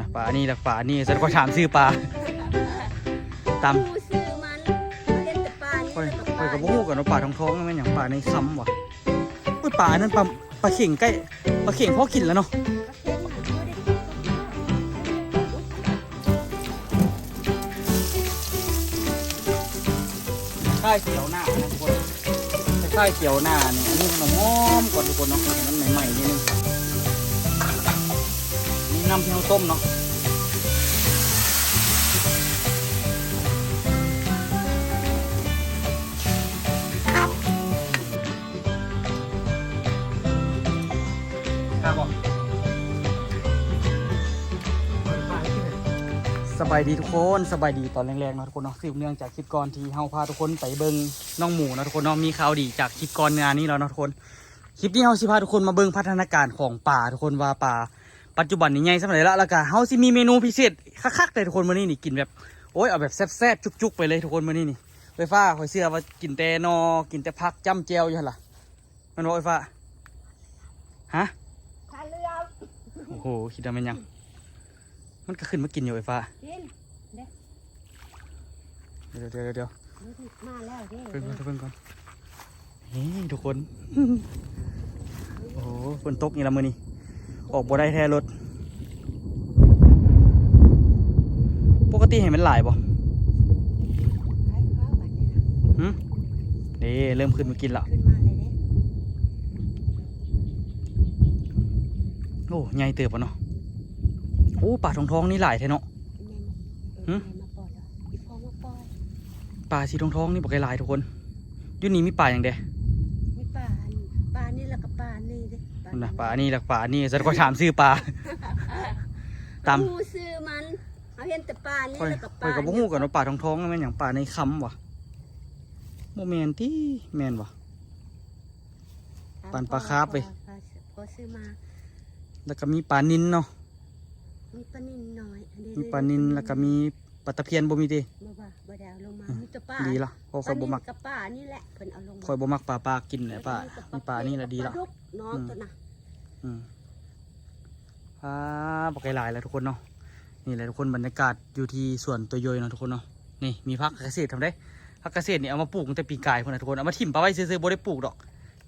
นะปลานี่ละปลานี่ฉันก็ถามชื่อปลาตามผู้ซื้อมันเขาเห็นแต่ปลานี่ค่อยแล้วค่อยปกัลาบพวกกันว่าปลาทองท้องๆมันอย่างปลาในซ้ำวะอุ้ยปลาอันนั้นปลาปลาเข่งใกล้ปลาเข่งพอกินแล้วเนาะปลาเค็มน่ะเขาได้กินกับข้าวค่ายเขียวหน้านะทุกคนค่ายเขียวหน้านี่อันนี้มันหอมก่อนทุกคนเนาะมันใหม่ๆนิดนึง นี่น้ำที่เราต้มเนาะครับผมสบายดีทุกคนสบายดีตอนแรงๆเนาะทุกคนเนาะสืบเนื่องจากคลิปก่อนที่เฮาพาทุกคนไปเบิ่งน้องหมูเนาะทุกคนเนาะมีข่าวดีจากคลิปก่อนงานนี้แล้วเนาะทุกคน คลิปนี้เฮาสิพาทุกคนมาเบิ่งพัฒนาการของป่าทุกคนว่าป่า ปัจจุบันนี้ใหญ่สำหรับแล้วแล้วก็เฮาสิมีเมนูพิเศษคักๆเลยทุกคนมื้อนี้นี่กินแบบโอ้ยเอาแบบแซ่บๆจุกๆไปเลยทุกคนมื้อนี้นี่ไฟฟ้าข่อยเชื่อว่ากินแต่นอกินแต่พักจ้ำแจวอยู่หั่นล่ะมันบอกไฟฟ้าฮะทานเรือโอ้โหคิดว่ามันยัง มันก็ขึ้นมากินอยู่ไอ้ฟ้ากินเดี๋ยวเดี๋ยวเดี๋ยวเดี๋ยวมาแล้วเด้เพิ่งก่อนเพิ่งก่อนเฮ้ยทุกคน โอ้โหฝนตกนี่ละมือนี่ ออกบ่ได้แท้รถ ปกติเห็นมันหลายบ่ขายข้าวบัดนี้นะหึเด้เริ่มขึ้นมากินและขึ้นมาเลยเด้โอ้ใหญ่เติบอะเนาะโอ้ป่าทองทองๆนี่หลายแท้เนาะแม่มาหึแม่มาปล่อยแล้วอีฟองมาปล่อยป่าสีทองทองๆนี่บอกหลายๆทุกคนอยุ่นี่มีป่าอย่างเดมีปลาอันปลานี่แล้วก็ปลา นี่เด้นั่นนะป่านี่ละป่านี่ฉันก็ถามชื่อป่าตามผู้ซื้อมันเขาเห็นแต่ปลานี่ค่อยแล้วก็ปค่ลาอยกับพวกหูกันว่าป่าทองท้องๆมันอย่างป่าในคำวะโมแมนที่แมนวะปลาปลาคาร์ฟเว้ยพอซื้อมาแล้วก็มีปลานินเนาะมีปลานินน้อยอัมีปลานินแล้วก็มีปลาตะเพียนบ่มีเดิบ่ว่าบ่ได้เอาลงมามีแต่ปลาดีละเพราะคอยบ่มักปลานิลกับปลานี่แหละเพิ่นเอาลงมาคอยบ่มักปลาปลากินแหละปลามีปลานี่ละดีละปาดุกน้องตัวน่ะ อืมอ่าปลาไก่ลายแล้วทุกคนเนาะนี่แหละทุกคนบรรยากาศอยู่ที่สวนตัวโยยเนาะทุกคนเนาะนี่มีพักเกษตรทำได้พักเกษตรนี่เอามาปลูกตั้งแต่ปีกายคนนะทุกคนเอามาทิ่มปลาไว้ซื้อๆบ่ได้ปลูกดอก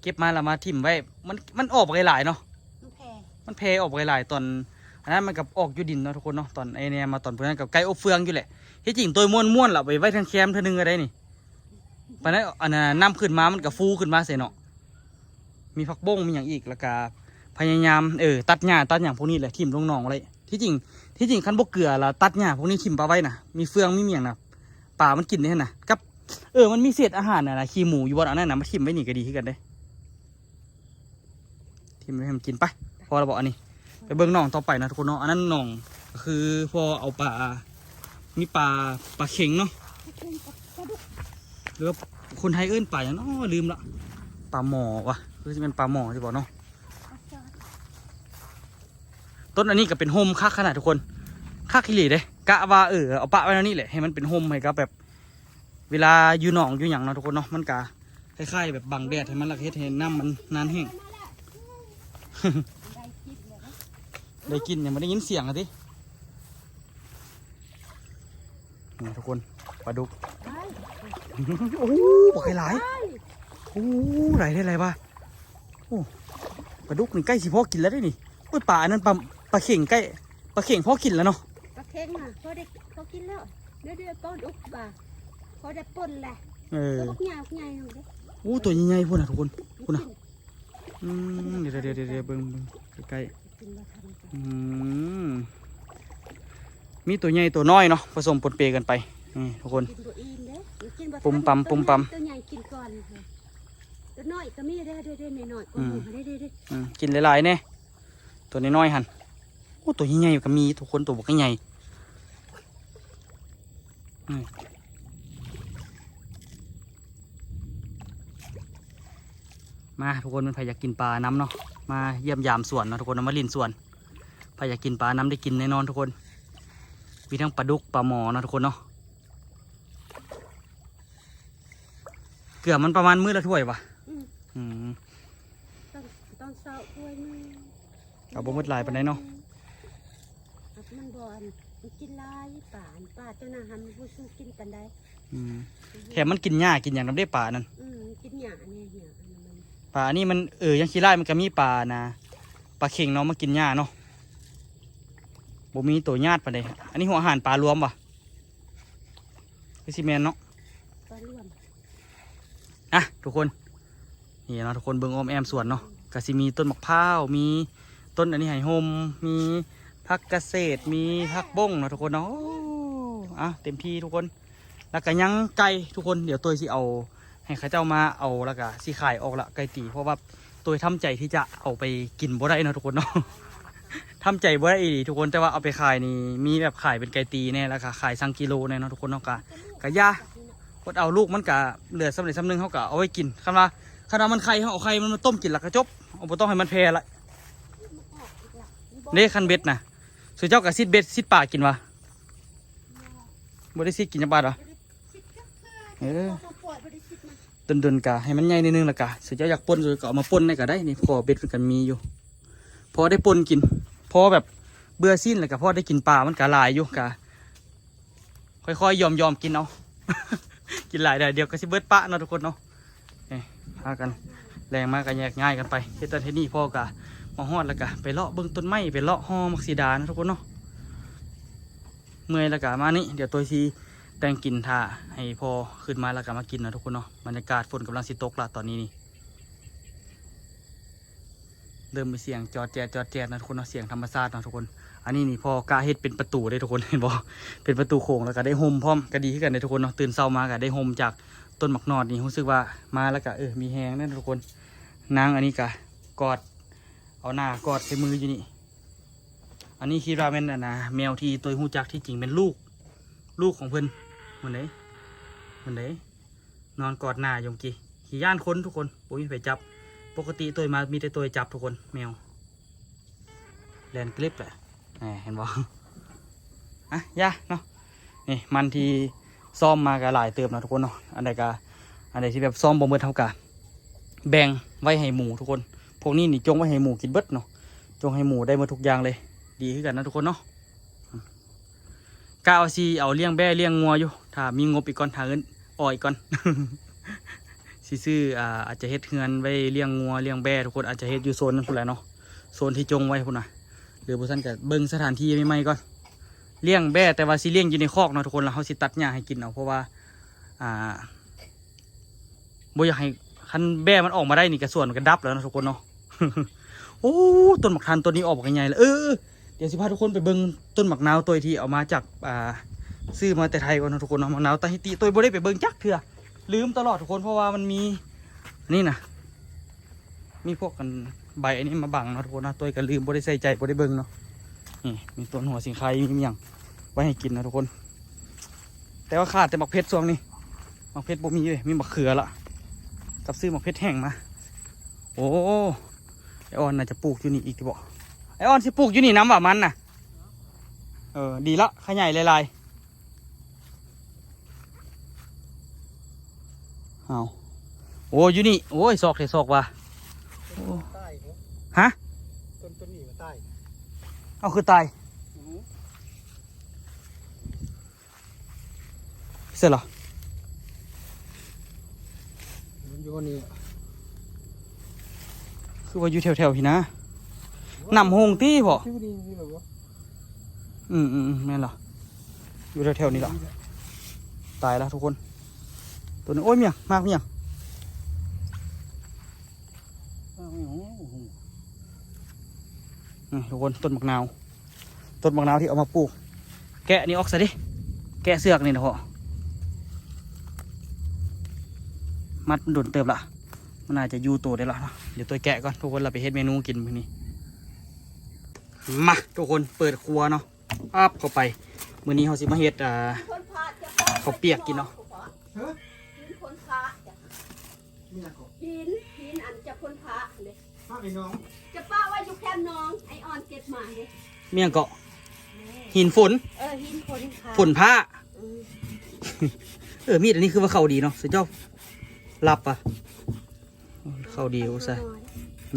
เก็บมาแล้วมาทิ่มไว้ มันมันออกปลาไก่ลายเนาะมันแพงมันเพออกไปหลายตอนอันนั้นมันกับออกอยู่ดินเนาะทุกคนเนาะตอนไอเนี่ยมาตอนพวกนั้นกับไก่อบเฟืองอยู่แหละที่จริงตัวม้วนม้วนๆล่ะไปไว้ทางแคมป์เท่านึงก็ได้นี่ปานนั้นอันนั้นน้ำขึ้นมามันกับฟูขึ้นมาเสียเนาะมีผักบ้งมีอย่างอีกแล้วก็ พยายามเออตัดหญ้าตัดอย่างพวกนี้แหละทิ่มลงหนองอะไรที่จริงที่จริงคันบกเกลือละตัดหญ้าพวกนี้ทิ่มปลาไว้นะมีเฟืองมีเมียงนะป่ามันกินได้นะกับเออมันมีเศษอาหารนะนะขี้หมูอยู่บนอันนั้นนะมาทิ่มไว้หนีก็ดีขึ้นกันได้ทิ่มไว้ให้มันกินไปพอเราบอกอันนี้ ไปเบิ่งหนองต่อไปนะทุกคนเนาะอันนั้นหนองคือพอเอาปลามีปลาปลาเข็งเนาะหรือคนไทยเอื้นปลาอย่างเนาะลืมละปลาหมอวะคือจะเป็นปลาหมอใช่ป่เนาะ ต้นอันนี้ก็เป็นโฮมคักขนาดทุกคนคักขี้เหร่เด้กะว่าเออเอาปะไว้แล้วนี่แหละให้มันเป็นโฮมให้กับแบบ เวลาอยู่หนองอยู่อย่างเนาะทุกคนเนาะมันกะคล้ายๆแบบบังแดดให้มันละเฮ็ดให้น้ำมันนานแห้งได้คิดเนะได้กินยังไม่ได้ยินเสียงอะทีนี่ทุกคนปลาดุกโอ้บอกให้หลายโอ้หลายได้ไรบ้าโอ้ปลาดุกนี่ใกล้สิพ่อกินแล้วได้นี่โอ้ยปลาอันนั้นปลา ปลาเข่งใกล้ปลาเข่งพ่อกินแล้วเนาะปลาเค็งน่ะพอได้เขากินแล้วเดี๋ยวเดี๋ยวปลาดุกบ่าพอได้ป่นแหละเออตัวบักใหญ่บักใหญ่เอาเด้โอ้ตัวใหญ่ๆพุ่นนะทุกคนพุ่นนะอืมเดี๋ยวเดี๋ยวเดี๋ยวเดี๋ยวเบิ่งเบิ่งใกล้กินบ่ทันจ้ะๆอืมมีตัวใหญ่ตัวน้อยเนาะผสมปนเปกันไปนี่ทุกคนกินบ่อิ่มเด้เดี๋ยวกินบ่ทันปุ่มปั๊มปุ่มปั๊มตัวใหญ่กินก่อนค่ะตัวน้อยก็มีเด้อเด้อเด้อน้อยๆก็อืมมีเด้อเด้อเด้ออืมกินหลายๆแน่ตัวน้อยๆหัน โอ้ตัวใหญ่ๆก็มีทุกคนตัวบักใหญ่อืมมาทุกคนมันใครอยากกินปลาน้ำเนาะมาเยี่ยมยามสวนเนาะทุกคนเอามาลินสวนใครอยากกินปลาน้ำได้กินแน่นอนทุกคนมีทั้งปลาดุกปลาหมอเนาะทุกคนเนาะเกลือมันประมาณมื้อละถ้วยวะอืมอืมตอนตอนเช้าถ้วยหนึงเอาบ่หมดหลายปานใดเนาะ มันบ่อนมันกินหลายป่าอันป่าเจ้านาหันผู้สู้กินกันได้อืมแถมมันกินหญ้ากินอย่างน้ำได้ป่านั่นอืมกินหญ้าเนี่ยเหี่ยอันนั้นมันป่านี่มันเออยังขี้ไล่มันก็มีป่านะปลาเข่งเนาะมากินหญ้าเนาะบ่มีตัวญาติปานใดอันนี้หัวอาหารปลารวมป่ะคือซีเมนเนาะก็ร่วมอะทุกคนนี่เนาะทุกคนเบิ่งออมแอมสวนเนาะก็สิมีต้นมะพร้าวมีต้นอันนี้ไหโฮมมี ผักเกษตรมีผักบ้งเนาะทุกคนเนาะอ้อะเต็มที่ทุกคน แล้วก็ยังไก่ทุกคนเดี๋ยวตัวสิเอา ให้ข้าเจ้ามาเอาแล้วก็สิขายออกละไก่ตีเพราะว่าตัวทำใจที่จะเอาไปกินบ่ได้เนาะทุกคนเนาะทำใจบ่ได้อีทุกคนแต่ว่าเอาไปขายนี่มีแบบขายเป็นไก่ตีแน่แล้วก็ขายสังกิโลแน่เนาะทุกคนเนาะก็ก็ย่ากดเอาลูกมันกะเหลือสำเร็จสำนึงเขากะเอาไว้กินคันว่าคันว่ามันไข่เขาเอาไข่มันมาต้มกินและก็จบเอาบ่ต้องให้มันแพร่ละเด้คันเบ็ดนะ สุเจ้ากะซิดเบ็ดซิดป่ากินวะบ่ได้ซิดกินจังบาดเหรอเออดนดนๆกะให้มันใหญ่นิดนึงละกะสุเจ้าอยากปนสุก็เอามาปนได้ก็ได้นี่พอเบ็ดมันกันมีอยู่ พอได้ปนกิน พอแบบเบื่อสิ้นแล้วก็พอได้กินปลามันกะลายอยู่กะค่อยๆยอมยอมกินเอากินหลายได้เดี๋ยวก็สิเบิดปะเนาะทุกคนเนาะนี่พากันแรงมากกันแยกง่ายกันไปเฮ็ดแตเทนี่พ่อกะ มาฮอดแล้วกะไปเลาะเบิ่งต้นไม้ไปเลาะหอมักสีดานะทุกคนเนาะเมื่อยแล้วกะมานี่เดี๋ยวตัวซีแต่งกินท่าให้พอขึ้นมาแล้วกะมากินนะทุกคนเนาะบรรยากาศฝนกำลังสิตกละตอนนี้นี่เริ่มมีเสียงจอดแจดจอดแจดนะทุกคนเนาะเสียงธรรมชาตินะทุกคน อันนี้นี่พอกาเฮ็ดเป็นประตูได้ทุกคนเห็นบ่เป็นประตูโค้งแล้วก็ได้โฮมพร้อมก็ดีขึ้นกันเลยทุกคนเนาะตื่นเช้ามาก็ได้โฮมจากต้นหมักนอดนี่รู้สึกว่ามาแล้วก็เออมีแหงนั่นทุกคนนางอันนี้ก็กอด เอาหน้ากอดใส่มืออยู่นี่ อันนี้คิดว่าเป็นนะ แมวที่ตัวหูจักที่จริงเป็นลูก ลูกของเพิ่อนเหมือนไหนเหมือนไหนนอนกอดหน้ายเมกีขี่ย่านคนทุกคนโอ้ยไปจับ ปกติตัวมามีแต่ตัวจับทุกคนแมวแลนกลิปแหละเห็นบ่อะย่าเนาะนี่มันที่ซ่อมมาก็หลายเติมนะทุกคนเนาะอันใดก็อันใดที่แบบซ่อมบ่เมือเท่ากันแบ่งไว้ให้หมูทุกคน พวกนี้นี่จงไว้ให้หมูกินเบิดเนาะจงให้หมูได้มาทุกอย่างเลย ดีขึ้นกันนะทุกคนเนาะกะเอาซีเอาเลี้ยงแบ่เลี้ยงงัวอยู่ ถ้ามีงบอีกก่อนถ้าเงินอ่อยก่อนสิซื้ออ่าอาจจะเฮ็ดเฮือนไว้เลี้ยงงัวเลี้ยงแบ่ทุกคนอาจจะเฮ็ดอยู่โซนนั้นพุ่นแหละเนาะโซนที่จงไว้พุ่นน่ะหรือบ่ซั่นก็เบิ่งสถานที่ใหม่ๆก่อนเลี้ยงแบ่แต่ว่าสิเลี้ยงอยู่ในคอกเนาะทุกคนแล้วเขาสิตัดหญ้าให้กินเอาเพราะว่าอ่าบ่อยากให้คันแบ่มันออกมาได้นี่กระส่วนมันก็ดับแล้วนะทุกคนเนาะ โอ้ต้นหมักทันต้นนี้ออกมาใหญ่เลยเออเดี๋ยวสิพาทุกคนไปเบิ่งต้นหมักนาวตัวที่เอามาจากอ่าซื้อมาแต่ไทยก่อนนะทุกคนเนาะหมักนาวตาฮิติตัวบ่ได้ไปเบิ่งจักเถื่อลืมตลอดทุกคนเพราะว่ามันมีนี่นะมีพวกกันใบอันนี้มาบังเนาะทุกคนนะตัวก็ลืมบ่ได้ใส่ใจบ่ได้เบิ่งเนาะนี่มีต้นหัวสิงไคมีอย่างไว้ให้กินนะทุกคน แต่ว่าขาดแต่หมักเพชรช่วงนี้หมักเพชรบ่มีเลยมีหมักเขือละกับซื้อหมักเพชรแห้งมาโอ้ อออนน่าจะปลูกอยู่นี่อีกที่บอกไอออนสิปลูกอยู่นี่น้ำว่ามันน่ะ เออ ดีละขยายลายๆเอาโอ้อยู่นี่ โอ้ยซอกเถซอกว่ะโอ้ใต้เนอะฮะต้นต้นนี้มาใต้เอาคือตายเสร็จเหรอมันอยู่นี่ คือว่าอยู่แถวๆพี่นะนำหงตี้พอชื่อนี้นี่เหรอวะอืมอืมอืมแม่นเหรออยู่แถวๆนี้เหรอตายแล้วทุกคน ตัวนึงโอ้ยเมียมากเมียทุกคนต้นมะนาว ต้นมะนาวที่เอามาปลูก แกะนี่ออกซะดิ แกะเสือกนี่นะพ่อมัดมันโดนเติบละ นน่าจะอยู่ตัวได้และเนาะเดี๋ยวตัวแกะก่อนทุกคนเราไปเฮ็ดเมนูกินมื้อนี้มาทุกคนเปิดครัวเนาะอับเข้าไปมื้อนี้เราสิมาเฮ็ดอ่าคนพาจะข้าวเปียกกินเนาะเฮ้ยหินคนพาจะเนี่ยก็หินหินอันจะคนพาเลยป้าไอ้น้องจะป้าว่าอยู่แคมป์น้องไอออนเก็บมาเลยเมี่ยงเกาะหินฝนเออหินคนพาฝนผ้าเออเออมีดอันนี้คือว่าเข้าดีเนาะสุดยอดรับอะ เข้าดีอุตส่าห์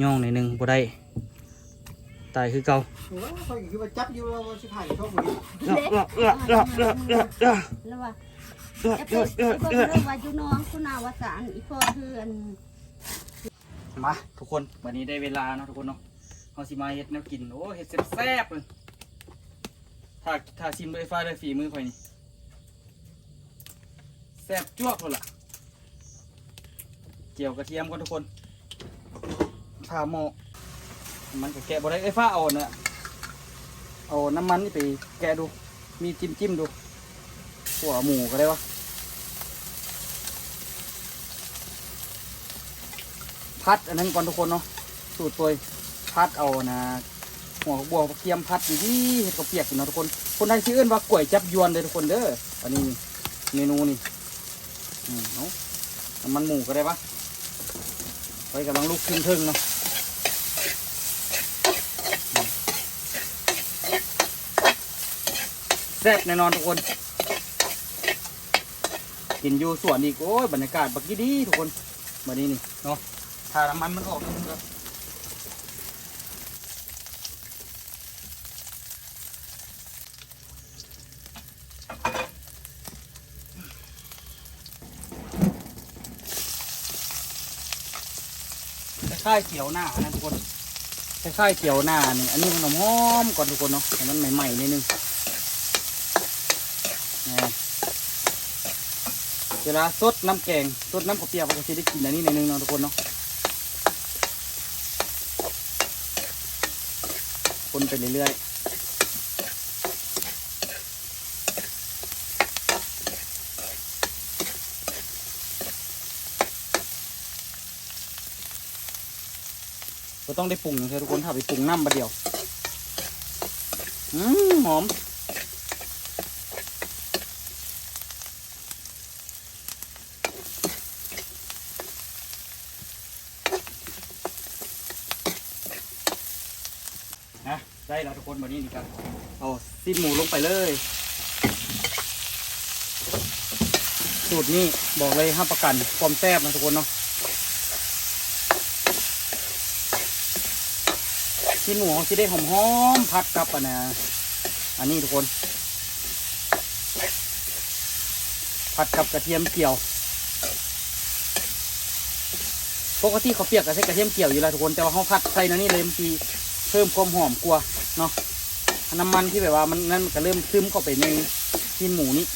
ย่องหน่อยหนึงบ่ได้ตายคือเก่าโอ้ยคอยคือว่าจับอยู่เราสิถ่ายช่องนี้เอื้อเอื้อเอื้อเอื้อเอื้อเอื้อเอื้อแล้วว่าเอื้อเอฟเอื้อเอเอื้อฟเอื้อเรื่องว่าอยู่น้องคุณนาวสารอีพ่อคืออันมาทุกคนวันนี้ได้เวลาเนาะทุกคนเนาะเฮาสิมาเฮ็ดแนวกินโอ้เฮ็ดแซ่บๆเลยถ้าถ้าชิมด้วยฟ้าด้วยฝีมือข่อยนี่แซ่บจ้วกเลยล่ะ เจียวกระเทียมก่อนทุกคนข้าหม้อมันก็แกะบ่ได้ไอ้ยฟ้าเอาเนี่ยเอาน้ำมันนี่ไปแกะดู มีจิ้มจิ้มดูหัวหมูก็ได้วะพัดอันนั้นก่อนทุกคนเนาะสูตรตัวพัดเอานะหัวบัวเทียมพัดอยู่ที่เห็ดกระเปียกอยู่เนาะทุกคน คนไทยชื่อเอิ้นว่าก๋วยจับยวนเลยทุกคนเด้ออันนี้เมนูนี่อืมเนาะน้ำมันหมูก็ได้ปะ ไว้กำลังลุกขึ้นทึ่งเนาะแซ่บแน่นอนทุกคน กินอยู่สวนอีก โอ้ย บรรยากาศบักกี้ดีทุกคนมาดีนี่ เนาะถ้าน้ำมันมันออกนิดนึง คล้ายเขียวหน้านะทุกคนคล้ายๆเกี่ยวหน้านี่อันนี้มันหอมก่อนทุกคนเนาะให้มันใหม่ๆนิดนึงนี่เวลาซดน้ำแกงซดน้ำกระเปียกก็จะได้กินอันนี้นิดนึงเนาะทุกคนเนาะคนไปเรื่อยๆ ต้องได้ปรุงนะทุกคนถ้าไปปรุงน้ำบะเดียวอืมหอมนะได้แล้วทุกคนวันนี้นี่ครับเอาซีนหมูลงไปเลยสูตรนี้บอกเลยห้ามประกันความแซ่บนะทุกคนเนาะ ซีนหมูของซีได้หอมหอมๆพัดกับอันนะอันนี้ทุกคน ผัดกับกระเทียมเจียวปกติเขาเปียกก็ใช้กระเทียมเจียวอยู่แล้วทุกคนแต่ว่าเขาผัดใส่นนี่เลยมันทีเพิ่มความหอมกว่าเนาะน้ำมันที่แบบว่ามันนั่นมันก็เริ่มซึมเข้าไปในชิ้นหมูนี้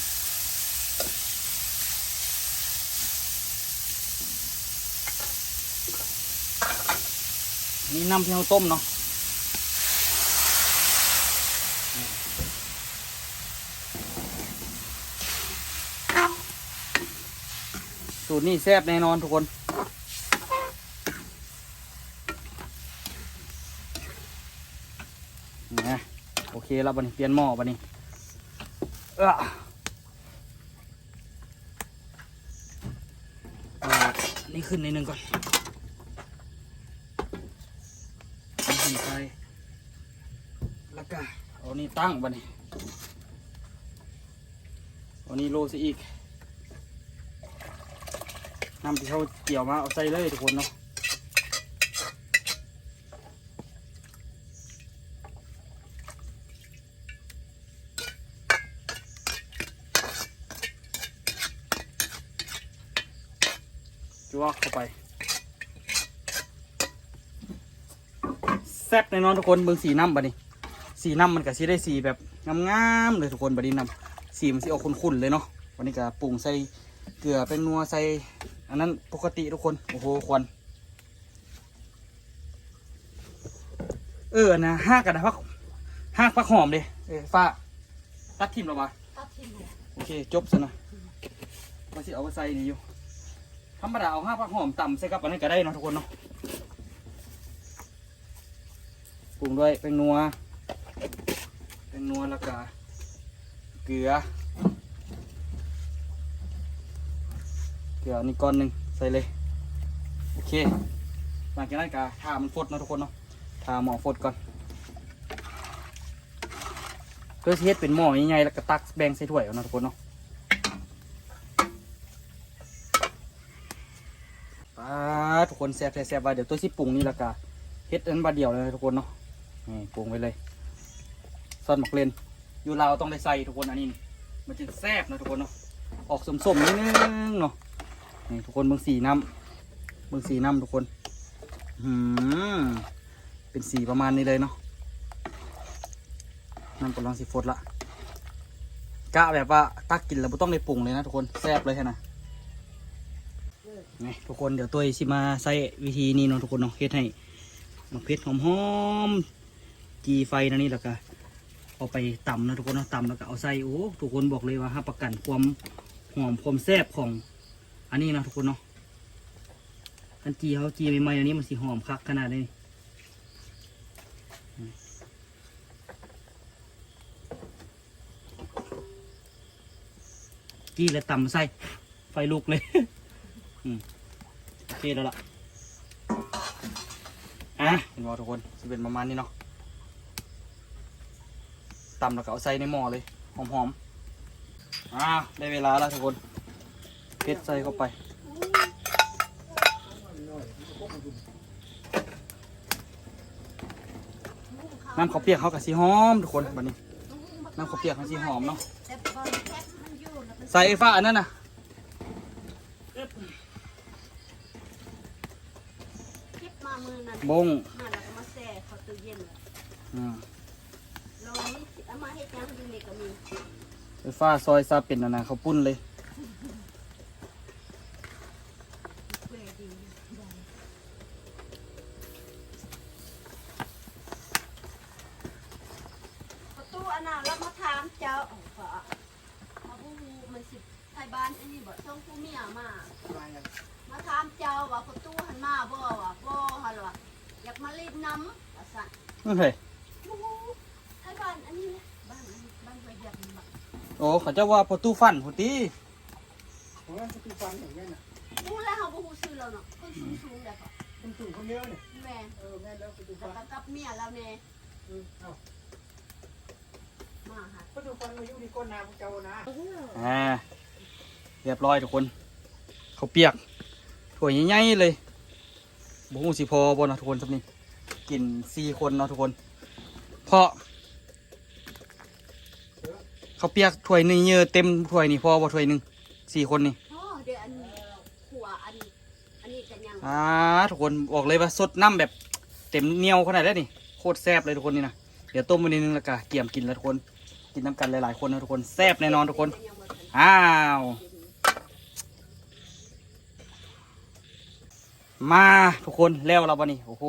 นี่น้ำที่เราต้มเนาะ สูตรนี้แซ่บแน่นอนทุกคนนะโอเคแล้วบันเปลี่ยนหม้อบันนี้เออนี่ขึ้นในหนึ่งก่อนเอาขึ้นไปแล้วก็เอานี่ตั้งบันนี้เอานี่โรยซะอีก น้ำที่เขาเกี่ยวมาเอาใส่เลยทุกคนเนาะจวกเข้าไปแซ่บแน่นอนทุกคนเบิ่งสีน้ำบัดนี้ สีน้ำมันก็สิได้สีแบบงามๆเลยทุกคนบัดนี้น้ำสีมันสิออกขุ่นๆเลยเนาะวันนี้ก็ปรุงใส่เกลือเป็นนัวใส่ อันนั้นปกติทุกคน โอ้โหควันเออนะห้ากระดาษพักห้ากพักหอมเด้เออฟ้าตัดทิมหรอวะตัดทิ้งเลยโอเค จบซะนะมาสิเอาไปใส่นี่อยู่ธรรมดาเอาห้าผักหอมต่ำใส่กับอันนั้นก็ได้เนาะทุกคนเนาะปรุงด้วยเป็นนัวเป็นนัวแล้วก็เกลือ เกลือนี่ก้อนหนึ่งใส่เลย โอเค หลังจากนั้นก็ทามันฟดนะทุกคนเนาะทาหม้อฟดก่อนเพื่อสิเฮ็ดเป็นหม้อใหญ่ๆแล้วก็ตักแบ่งใส่ถ้วยเอาเนาะทุกคนเนาะป้าทุกคนแซ่บแซ่บๆว่าเดี๋ยวตัวสิปรุงนี่ละกะเฮ็ดอันบาดเดียวเลยทุกคนเนาะนี่ปรุงไว้เลยซอสหมักเลนอยู่ลาต้องได้ใส่ทุกคนอันนี้ มันจะแซ่บนะทุกคนเนาะออกสมๆนิดนึงเนาะ นี่ทุกคนเบิ่งสีน้ำเบิ่งสีน้ำทุกคนอืมเป็นสีประมาณนี้เลยเนาะน้ำกำลังสีฟดละกะแบบว่าตักกินแล้วไม่ต้องได้ปรุงเลยนะทุกคนแซ่บเลยแค่นะนี่ทุกคนเดี๋ยวตัวสิมาใส่วิธีนี้เนาะทุกคนเนาะเฮ็ดให้มะเพ็ดหอมๆจีไฟนะนี่แล้วก็เอาไปตำนะทุกคนเนาะตำแล้วก็เอาใส่โอ้ทุกคนบอกเลยว่าห้ประกันความหอมความแซ่บของ อันนี้นะทุกคนเนาะอันจีเขาจีใหม่ๆอันนี้มันสีหอมคักขนาดนี้จี้แล้วตำใส่ไฟลุกเลยอืมโอเคแล้วล่ะอะเห็นบ่ทุกคนจะเป็นประมาณนี้เนาะตำแล้วก็เอาใส่ในหม้อเลยหอมๆอะได้เวลาแล้วทุกคน เพชรใส่เข้าไปน้ำข้าวเปียกเขากับสีหอมทุกคนบัดนี้น้ำข้าวเปียกเขาสีหอมเนาะแต่บอลแคปมันอยู่แล้วมันใส่ไอ้ฟ้าอันนั้นน่ะเก็บมามือนั่นบงมาแล้วก็มาแช่เข้าตู้เย็นแล้วอืมลองนี่สิเอามาเฮ็ดหยังอยู่นี่ก็มีไอ้ฟ้าซอยซาเป็นอันนะเขาปุ้นเลย เวดีประตูอั นน่ะเรามาถามเจ้าเอาฝาเอาผู้มันสิไทยบ้านอันนี้บ่ต้องผู้เมียมามาถามเจ้าว่าประตูหันมาบ่ว่าบ่หันว่าอยากมาเล่นน้ำว่าสั่นนั่นเฮ้ยโอ้โหไทยบ้านอันนี้นะบ้านอันนี้บ้านไปเหยียบนี่บักโอ้เขาจะว่าประตูฟันพุตีผมว่าจะเป็นฟันอย่างนี้นะรู้แล้วเขาบ่ฮู้ชื่อเราเนาะคนสูงๆแล้วก็เป็นตุ่มคนเดียวเนี่ยแม่เออแม่แล้วประตูแล้ฟัวนก็กับเมียเราแน่เออเอ้า มาหาประตูฟันมาอยู่ที่ก้นนาพวกเจ้านะอ่าเรียบร้อยทุกคน เขาวเปียกถั่วใหญ่ๆเลยบุ้งสิพอบ่เนาะทุกคนสักนี้กินสี่คนเนาะทุกคน เพราะ เขาวเปียกถ้วยหนึงเยอะเต็มถ้วยนี่พอบ่ถ้วยหนึงสี่คนนี่อ๋อเดี๋ยวอันหัวอันอันนี้กันยังอ่าทุกคนบอกเลยว่าสดน้ำแบบเต็มเหนียวขนาดนี้นี่โคตรแซ่บเลยทุกคนนี่นะเดี๋ยวต้มไปนิดนึงแล้วก็เกี่ยมกินแล้วทุกคนกิ นน้ำกันหลายๆคนนะทุกคนแซ่บแน่นอนทุกคน อ้าว มาทุกคนแล้วเราบะนี่โอ้โห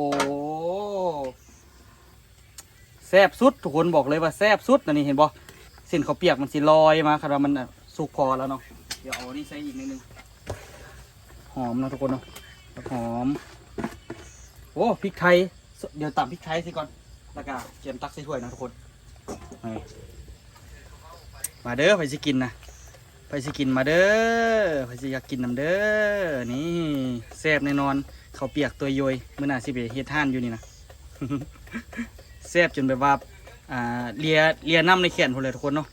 แซ่บสุดทุกคนบอกเลยว่าแซ่บสุดนะนี่เห็นบ่เส้นข้าเปียกมันสิลอยมาครับมันสุกพอแล้วเนาะเดี๋ยวเอานี่ใส่อีกนิดนึงหอมนะทุกคนเนาะหอมโอ้พริกไทย เดี๋ยวตำพริกไทยสิก่อน แล้วก็เตรียมตักใส่ถ้วยนะทุกคน มาเด้อไปสิกินนะไปสิกินมาเด้อไปสิอยากกินน้ำเด้อนี่แซ่บแน่นอนเขาวเปียกตัวโยยเมื่อหน่าสิไปเฮ็ดท่านอยู่นี่นะแซ่บจนแบบว่าอ่าเลียเลียน้ำในแขนพอเลยทุกคนเนาะ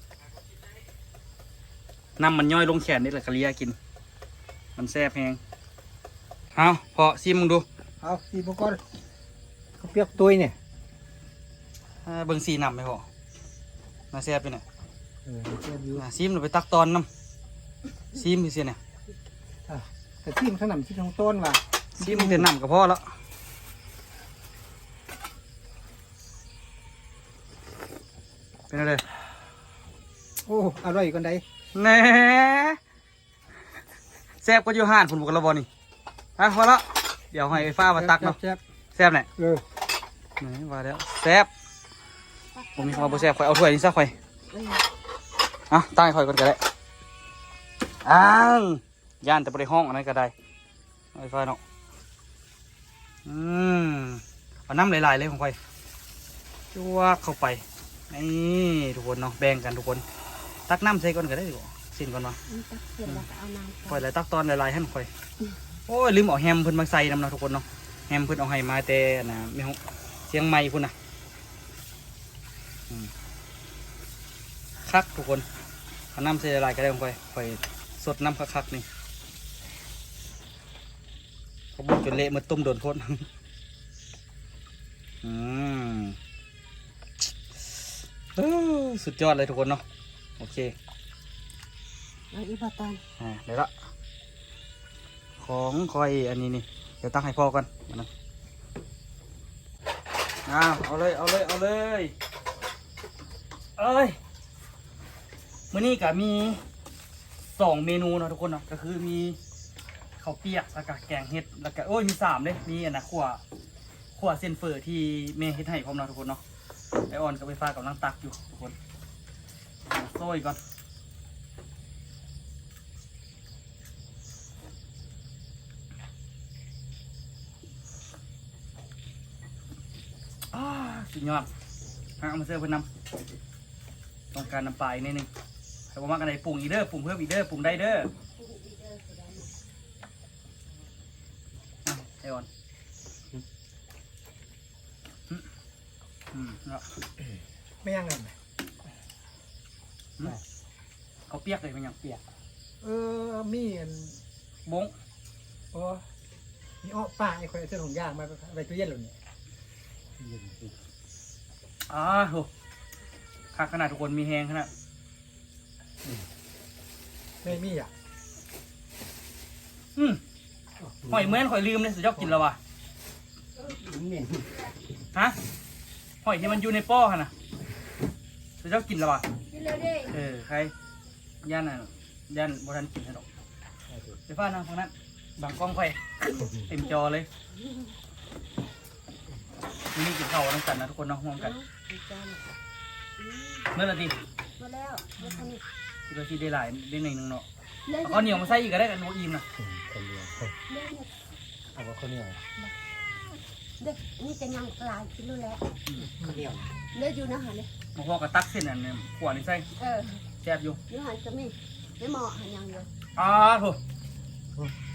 น้ำมันย่อยลงแขนนี่แหละก็เลียกิน มันแซ่บแฮงเอาพอซิมมึงดูเอาสีพวกก้อนเขาเปียกตุยเนี่ยอ่าเบิ่งสีน้ำไหมพอน่าแซ่บไปเนี่ย ซิมเราไปตักตอนน้ำซิมไปเสียเนี่ยแต่ที่มันขนมที่ของต้นว่ะซิมมันเป็นน้ำก็พอแล้วเป็นอะไรโอ้อร่อยกันใดแหน่แซ่บก็อยู่ห้านผุนบุกระบอนี่อะพอละเดี๋ยวให้ไอ้ฟ้ามาตักเนาะแซ่บแซ่บเนี่ยๆเออนี่ว่าแล้วแซ่บผมมีคำว่าบ่แซ่บข่อยเอาถ้วยนี้ซะข่อยเอะตั้งให้ข่อยก่อนก็ได้อ้างย่านแต่บ่ได้ห้องอันนั้นก็ได้เอาไอ้ฟ้าเนาะอืมเอาน้ำหลายๆเลยของข่อยจ้วกเข้าไปนี่ทุกคนเนาะแบ่งกันทุกคน ตักน้ำใส่ก่อนก็ได้ดีกว่าสิ้นก่อนเนาะมันตักเสร็จแล้วก็เอาน้ำข่อยหลายตักตอนหลายๆให้มันข่อย โอ้ยลืมเอาแฮมเพิ่นมาใส่นำเนาะทุกคนเนาะแฮมเพิ่นเอาให้มาแต่นะไม่ฮงเสียงใหม่พุ่นน่ะอืม คักทุกคนเอาน้ำใส่หลายๆก็ได้ของข่อยข่อยสดน้ำคักๆนี่เขาบุกจนเละเหมือนต้มโดนคนอืมเออสุดยอดเลยทุกคนเนาะโอเคแล้วอีบาตันอ่าเดี๋ยวละของคอยอันนี้นี่เดี๋ยวตั้งให้พ่อก่อนนะอ้าวเอาเลยเอาเลยเอาเลยเอ้ย มื้อนี้ก็มีสองเมนูเนาะทุกคนเนาะก็คือมีข้าวเปียกแล้วก็แกงเห็ดแล้วก็โอ้ยมีสามเลยมีอันนะขั่วขั่วเส้นเฟอร์ที่เมย์เฮ็ดให้พร้อมเนาะทุกคนเนาะไอออนกับไฟฟ้ากำลังตักอยู่ทุกคนโซ่ก่อนอ้าสุดยอดฮะเอามาเสิร์ฟเพื่อนนำต้องการน้ำปลาอีกนิดนึง แต่ว่ามากอะไรปรุงอีกเด้อปรุงเพิ่มอีกเด้อปรุงได้เด้ออะไอออนอืมอืมเนาะไม่ยังไงเขาเปียกเลยเป็นอย่างเปียกเออมีอันบงโอ้มีอ้อป้าไอ้คนเส้นของย่างมาไปตู้เย็นหรือเนี่ยอ่าโหคักขนาดทุกคนมีแหงขนาด ไม่มีอะอืมหอยเหมือนหอยลืมเลยสุดยอดกินแล้ววะฮะหอยที่มันอยู่ในป้อขนาดสุดยอดกินแล้ววะกินเลยเด้เออใครย่านน่ะย่านบ่ทันกินให้ดอกไปฟ้านั่งฝั่งนั้นบังกล้องไฟเต็มจอเลยนี่นี่กินข้าวต้องกันนะทุกคนเนาะห่วมกันเมื่อไรดีมาแล้ว มาทำนี่ที่เราที่ได้หลายได้หนึ่งหนึ่งเนาะเลยเอาข้าวเหนียวมาใส่อีกก็ได้กันโนอิ่มนะคนเดียวเลยเอาว่าคนเดียวเด็กนี่จะยังกลายกินรู้แล้วคนเดียวเลยอยู่นะหันเลยมาพอกับตักเส้นอันเนี่ยขวดนี่ใส่เออแซ่บอยู่อยู่หันจะมีไม่เหมาะหันยังเลยอ้าโถ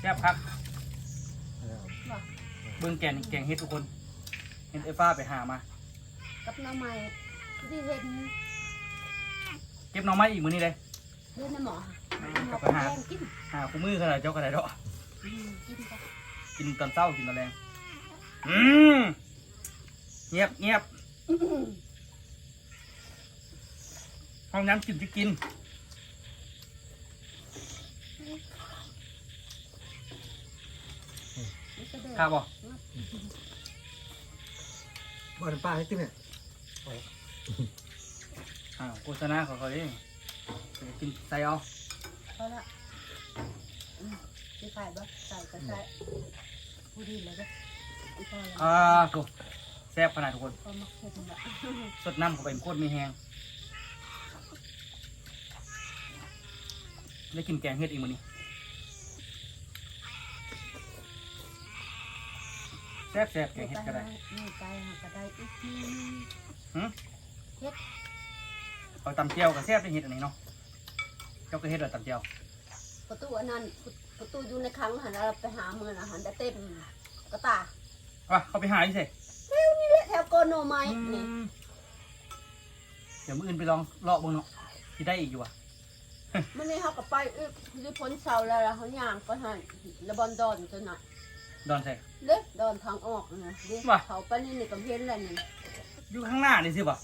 แซ่บครับบอกเบิ่งแกงแกงเฮ็ดทุกคนเห็นไอ้ฟ้าไปหามากับน้ำใหม่ที่เห็นเก็บหน่อไม้อีกมื้อนี้เลย เล่นในหมอหมกลัอบไปแดหางกินหาคู่มือขนาดเจ้ากระไดดอกอืมกินไปกินตอนเช้ากินตอนแรงอืมเงียบเงียบห้องน้ำกินจะกินมันก็เดินข้าวบ่บ่อนป้าให้ขึ้นเนี่ยอ้าวโฆษณาของเขาเองจะ กินใส่เอาพอละอืมสิใส่บ่ใส่ก็ใส่ผู้ดีเลยเด้ออีพอแล้วอ่าถูกแซ่บขนาดทุกคน พอมักเค็มละสดน้ำเข้าไปโคตรมีแหงได้กินแกงเฮ็ดอีกมื้อนี้แซ่บแซ่บแกงเฮ็ดก็ได้นี่ไปหาก็ได้อีกทีหืมเฮ็ด เอาตำเจียวกับแซ่บได้เฮ็ดอันนี้เนาะเจ้าก็เฮ็ดเอาตำเจียวประตูอันนั้นประตูอยู่ในครั้งหันเราไปหาเมือนอาหารได้เต็มกระตาอะเขาไปหาอีกสิแถวนี้แหละแถวโกโนไม้นี่เดี๋ยวมื้ออื่นไปลองเลาะเบิ่งเนาะที่ได้อีกอยู่อะมันนี่เขาก็ไปอึที่พ้นเสาแล้วล่ะเขาย่างก็ให้ระบอนดอนตัวน่ะดอนใส่เล็กดอนทางออกนะเด็กว่ะเขาไปนี่นี่ก็เห็นแล้วนี่อยู่ข้างหน้านี่สิบ่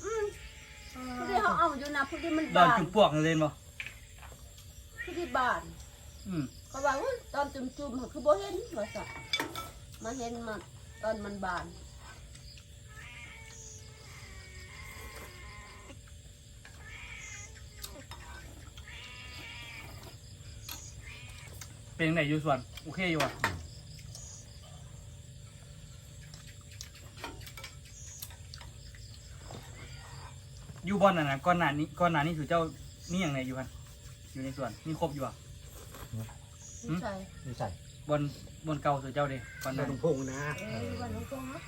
ผู้ที่เขาเอาอยู่นะผู้ที่มันดอนบานจุ่มปวกนั่นเลยบ่ผู้ที่บานอืมเขาว่าอุ๊ยตอนจุ่มๆเขาคือบ่เห็นว่าสัมาเห็นมันตอนมันบานเป็นจังไดอยู่ส่วนโอเคอยู่อะ อยู่บอนน่ะนะก่อนหน้านี้ก่อนหน้านี้ถือเจ้านี่อย่างไรอยู่กันอยู่ในสวนมีครบอยู่อะนี่ใช่นี่ใส่บนบนเก่าถือเจ้าเด้ก่อนหใส่น้าตรนี้งพงนะเอ้ยวันน้องกงครับ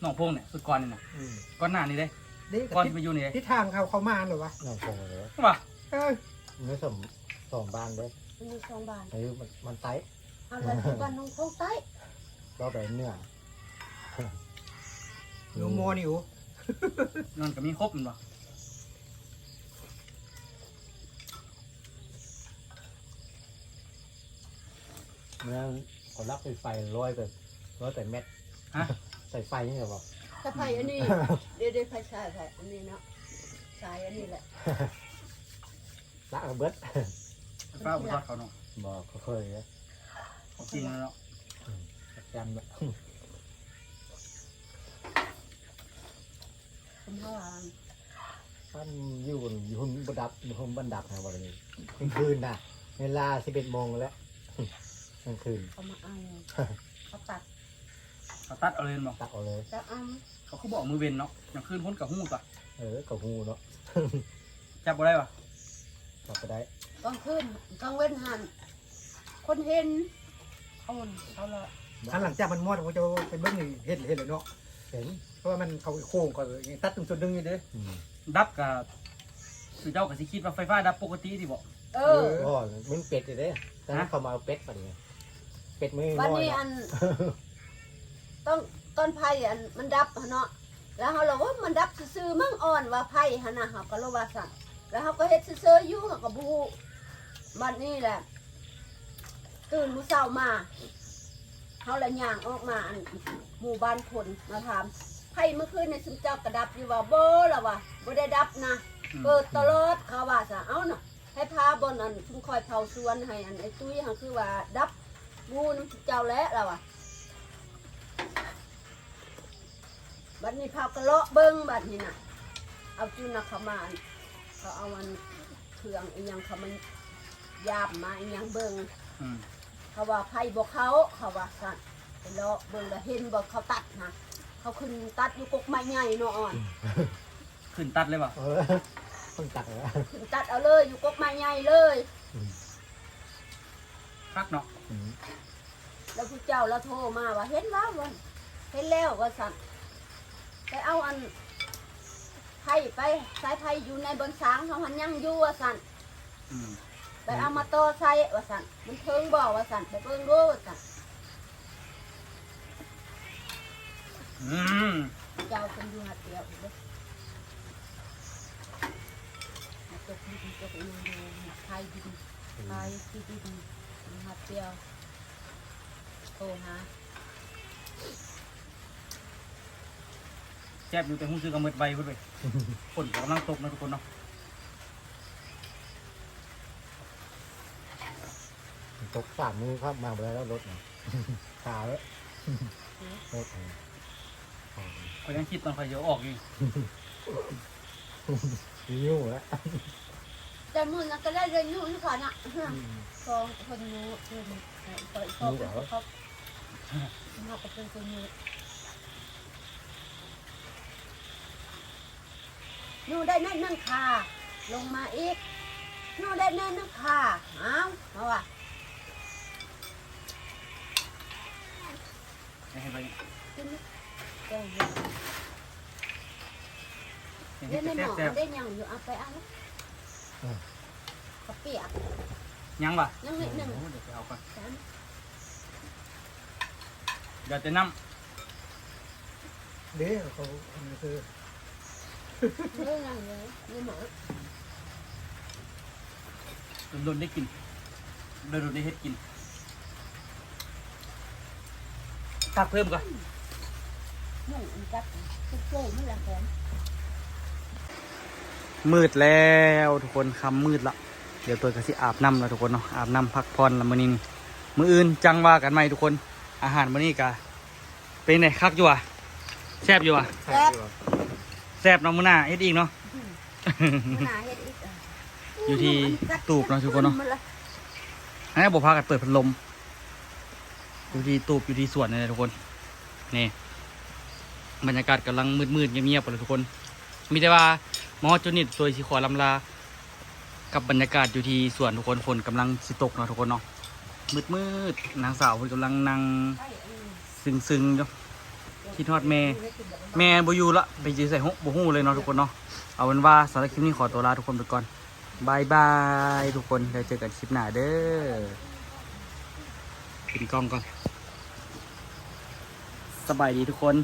หนองพงเนี่ยสุดก่อนนี่นะอืมก่อนหน้านี้เด้นี่ก่อนทิศที่ไปอยู่นี่เด้ทิศทางเขาเขามาหรอวะน้องคงเลยว่าเออไม่สมสองบ้านเลยมันมีสองบานอายุมันมันไต้เอาแล้วที่บ้านน้องกงใต้ก็แบบเนื้อหนูโมนิว นั่นก็มีครบแมันบ่เมื่อเขาลักไปไฟร้อยไปร้อยแต่เม็ดฮะใส่ไฟนี่เหรอบอกอถ้าไผ่อันนี้ เดี๋ยวเดี๋ยวไผ่ชายไผ่อันนี้เนาะชายอันนี้แหละละกระเบิดฟ้าบุตรเขาเนาะบอกเขาเคยเลยของจริงแล้วเนาะ จำแบบ ผมว่ามันอยู่บนอยู่หุ่นบนดับอยู่หุ่นบันดับนะวันนี้กลางคืนน่ะเวลาสิบเอ็ดโมงแล้วกลางคืนเขามาเอาเขาตัดเขาตัดเอาเลยบอกตักเอาเลยจะเอาเขาเขาบอกมือเวนเนาะอย่างคืนพ้นกับหูป่ะเออกับหูเนาะจับบ่ได้ป่ะตักก็ได้กลางคืนกลางเว้นหันคนเห็นเขาเขาละอันหลังจากมันมอดผมจะเป็นเบื้องนี่เห็ดเห็ดเลยเนาะเห็น เพราะว่ามันเขาโค้งก่อนเลยตัดตรงจุดหนึงนี่เด้อืมดับกับคือเจ้ากับสิคิดว่าไฟฟ้าดับปกติที่บอก เออ โอ้มึงเป็ดอยู่เด้ตอนนั้นเขามาเอาเป็ดป่ะเนี่ยเป็ดมือวันน้อยนี้อะอัน ต้องต้นไผ่อันมันดับหั่นเนาะแล้วเขาเราว่ามันดับซื่อๆมั่งอ่อนว่าไผ่ฮะนะเขาก็รู้ว่าสั่นแล้วเขาก็เฮ็ดซื่อๆอยู่เขาก็บฮูมันนี่แหละ ตื่นมื้อเช้ามาเขาละย่างออกมาอันหมู่บ้านคนมาถาม ไผ่เมื่อคืนในซึมเจ้ากระดับอยู่ว่าบ่ละวะบ่ได้ดับนะเปิดตลอดเขาว่าซะเอาน่ะให้พาบนอันชุมคอยเผาสวนให้อันไอ้ตุ้ยหังคือว่าดับงูน้ำเจ้าแล้วล่ะว่ะบัดนี้พากระเลาะเบิ้งบัดนี้น่ะ เอาจุนักเขามาอันเขาเอามันเครื่องอีหยังเขามันยาบมาอีหยังเบิ้งอืมเขาว่าไผ่บอกเขาเขาว่าสั่นไปเลาะเบิ้งแล้วเห็นบอกเขาตัดนะ เขาขึ้นตัดอยู่กกไม้ใหญ่เนาะอ่อนขึ้นตัดเลยป่ะเออต้องตักแล้วขึ้นตัดเอาเลยอยู่กกไม้ใหญ่เลยคักเนาะอืมแล้วผู้เจ้าแล้วโทรมาว่าเห็นแล้ววันเห็นแล้วว่าสั่นไปเอาอันไผ่ไปสายไผ่อยู่ในบนสางเขาหันยังอยู่ว่าสั่นอืมไปเอามาต่อใส่ว่าสั่นมันเทิงบ่ว่าสั่นไปเบิ่งดูว่าสั่น อืมเจ้าเป็นอยู่หัดเดียวอีกเด้อมาตกดินตกอินอยู่ไผ่ดินไผ่ที่ดินหัดเดียวโทรหาแซ่บอยู่แต่หูซื้อกำเมิดใบพุ่นไปฝนกำลังตกนะทุกคนเนาะตกสามมือครับมาแล้วรถน่ะ ขาแล้วรถน่ะ เขายังคิดตอนเขาจะออกอยู่ยิ้วแล้วแต่มือนั้นก็ได้เรียนรู้ที่ขาน่ะสองคนรู้เพื่อนเปิดสอบเป็นเขาเขาก็เป็นคนรู้หนูได้แน่นนั่งคาลงมาอีกหนูได้แน่นนั่งคาอ้าวเอาว่ะให้เห็นไปกินแกงให้ เล่เห็นนในหมอแซ่บได้ยังอยู่เอาไปเอากระเปียกๆยังป่ะยังนิดหนึ่งโอ้เดี๋ยวไปเอาก่อนสามเดี๋ยวจะน้เด้เขาอันนี้คือเรื่องยังเลยในหมอำโดนๆได้กินโดนๆได้เฮ็ดกินตักเพิ่มก่อนห นูอันจับตุ๊กโป่งมันแหละแขนมืดแล้วทุกคนคำมืดละเดี๋ยวตัวกระสิอาบน้ำแล้วทุกคนเนาะอาบน้ำพักผ่อนล้วมื้อนี้มื้ออื่นจังว่ากันไหมทุกคน อาหารมื้อนี้กะเป็นไงคักอยู่อะแซ่บอยู่อะแซ่บแซบเนาะมื้อหน้าเฮ็ดอีกเนาะอยู่ที่ตูบเนาะทุกคนเนาะให้บอกพากันเปิดพัดลมอยู่ที่ตูบอยู่ที่สวนนี่แหละทุกคนนี่ บรรยากาศกำลังมืดๆเงียบๆไปเลยทุกคน มีแต่ว่าหมอจุนิดตัวสีขอลำลา กับบรรยากาศอยู่ที่สวนทุกคนฝนกำลังสิตกเนาะทุกคนเนาะมืดๆนางสาวเพิ่นกำลังนั่งซึ้งๆอยู่คิดฮอดแม่ แม่บอยู่ละไปยืใส่หกบหูเลยเนาะทุกคนเนาะเอาเป็นว่าสำหรับคลิปนี้ขอตัวลาทุกคนไปก่อนบายบายทุกคนเดี๋ยวเจอกันคลิปหน้าเด้อปิดกล้องก่อนสบายดีทุกคน